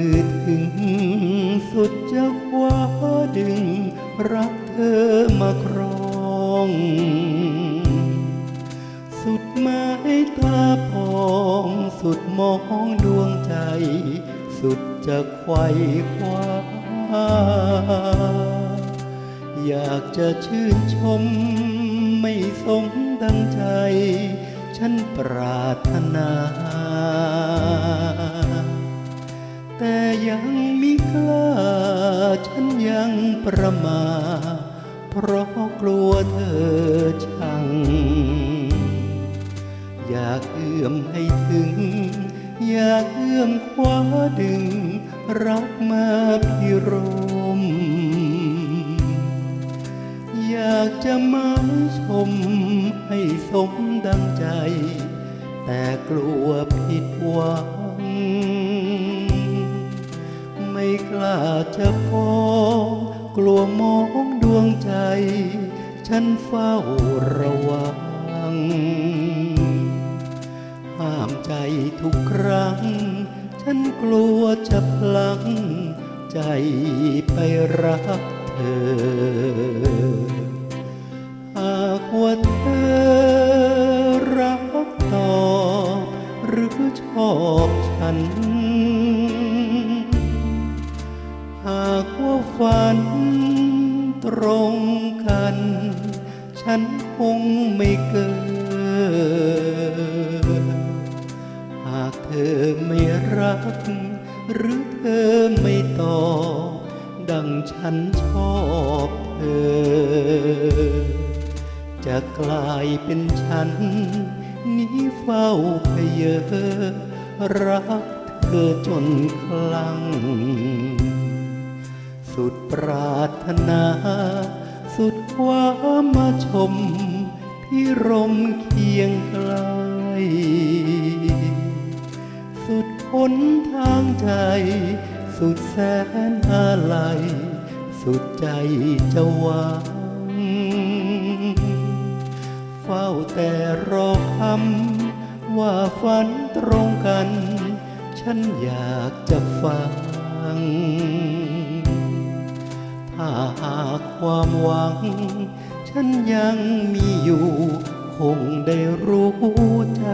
ือถึงสุดจะคว้าดึง รักเธอมาครอง สุดไม้ตาพองสุดมองดวงใจ สุดจะไขว้คว้า อยากจะชื่นชม ไม่สมดังใจ ฉันปรารถนา แต่ยังมิกล้าฉันยังประมาเพราะกลัวเธอชัง อยากเอื้อมให้ถึง อยากเอื้อมคว้าดึง รักมาพิรม อยากจะมาชมให้สมดังใจ แต่กลัวผิดหวัง กล้าจะฟ้องกลัวมองดวงใจ ฉันเฝ้าระวัง ห้ามใจทุกครั้ง ฉันกลัวจะพลัง ใจไปรักเธอ หากว่าเธอรักต่อ หรือชอบฉัน หากว่าฝันตรงกัน ฉันคงไม่เกินหากเธอไม่รัก หรือเธอไม่ตอบดังฉันชอบเธอ จะกลายเป็นฉัน นี้เฝ้าเพเยอรักเธอจนคลั่ง สุดปรารถนา สุดความมาชม พี่รมเคียงไกล สุดหนทางใจ สุดแสนอะไรสุดใจจะวังเฝ้าแต่รอคำว่าฝันตรงกัน ฉันอยากจะฟัง ความหวัง ฉันยังมีอยู่ คงได้รู้ใจ